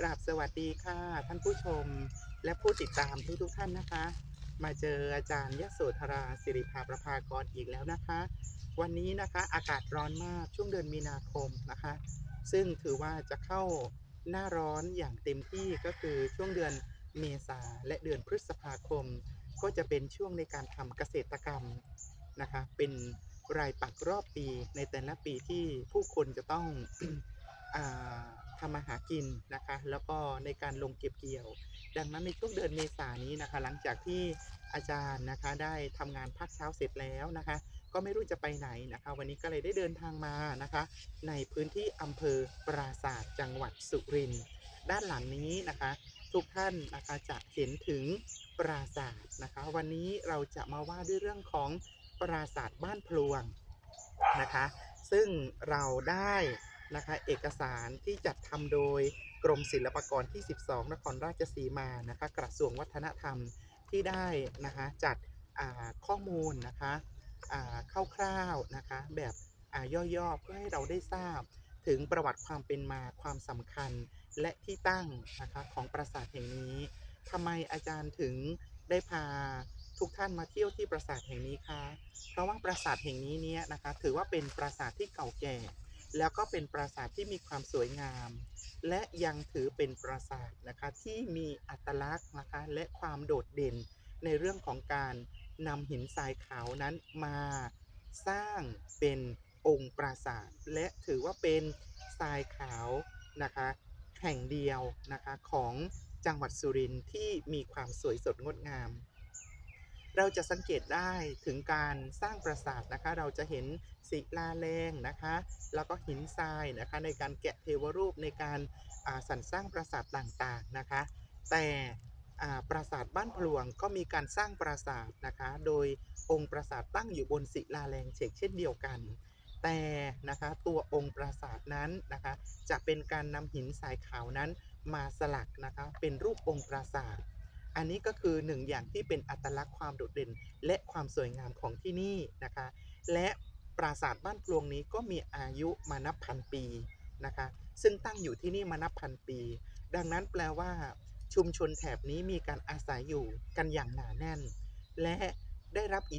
กราบสวัสดีค่ะ ท่านผู้ชมและผู้ติดตามทุกๆทท่านนะคะ มาเจออาจารย์ยโสธราสิริภาประภากรอีกแล้วนะคะ วันนี้นะคะอากาศร้อนมากช่วงเดือนมีนาคมนะคะ ซึ่งถือว่าจะเข้าหน้าร้อนอย่างเต็มที่ก็คือช่วงเดือนเมษาและเดือนพฤษภาคม ก็จะเป็นช่วงในการทำเกษตรกรรมนะคะ เป็นรายปักรอบปีในแต่ละปีที่ผู้คนจะต้อง ทำมาหากินนะคะ แล้วก็ในการลงเก็บเกี่ยว ดังนั้นในช่วงเดือนเมษานี้นะคะ หลังจากที่อาจารย์นะคะได้ทำงานพักเช้าเสร็จแล้วนะคะ ก็ไม่รู้จะไปไหนนะคะ วันนี้ก็เลยได้เดินทางมานะคะ ในพื้นที่อำเภอปราศาสตร์จังหวัดสุรินทร์ด้านหลังนี้นะคะ ทุกท่านนะคะจะเห็นถึงปราศาสตร์นะคะ วันนี้เราจะมาว่าด้วยเรื่องของปราศาสตร์บ้านพลวงนะคะ ซึ่งเราได้ นะคะ เอกสารที่จัดทำโดยกรมศิลปากรที่ 12 นครราชสีมานะคะ กระทรวงวัฒนธรรมที่ได้นะคะจัดข้อมูลนะคะอ่าคร่าวๆนะคะแบบย่อๆเพื่อให้เราได้ทราบถึงประวัติความเป็นมาความสำคัญและที่ตั้งนะคะของปราสาทแห่งนี้ทำไมอาจารย์ถึงได้พาทุกท่านมาเที่ยวที่ปราสาทแห่งนี้คะ เพราะว่าปราสาทแห่งนี้เนี่ยนะคะถือว่าเป็นปราสาทที่เก่าแก่ แล้วก็เป็นปราสาทที่มีความสวยงาม และยังถือเป็นปราสาทนะคะที่มีอัตลักษณ์นะคะและความโดดเด่นในเรื่องของการนำหินทรายขาวนั้นมาสร้างเป็นองค์ปราสาท และถือว่าเป็นทรายขาวนะคะแห่งเดียวนะคะของจังหวัดสุรินทร์ที่มีความสวยสดงดงาม เราจะสังเกตได้ถึงการสร้างปราสาทนะคะ เราจะเห็นศิลาแรงนะคะ แล้วก็หินทรายนะคะ ในการแกะเทวรูปในการสรรสร้างปราสาทต่างๆนะคะ แต่ปราสาทบ้านพลวงก็มีการสร้างปราสาทนะคะ โดยองค์ปราสาทตั้งอยู่บนศิลาแรงเฉกเช่นเดียวกัน แต่นะคะตัวองค์ปราสาทนั้นนะคะ จะเป็นการนำหินทรายขาวนั้นมาสลักนะคะ เป็นรูปองค์ปราสาท อันนี้ก็คือหนึ่งอย่างที่เป็นอัตลักษณ์ความโดดเด่น และความสวยงามของที่นี่นะคะ และปราสาทบ้านปลวงนี้ก็มีอายุมานับพันปีนะคะ ซึ่งตั้งอยู่ที่นี่มานับพันปี ดังนั้นแปลว่า ชุมชนแถบนี้มีการอาศัยอยู่กันอย่างหนาแน่น และได้รับอิ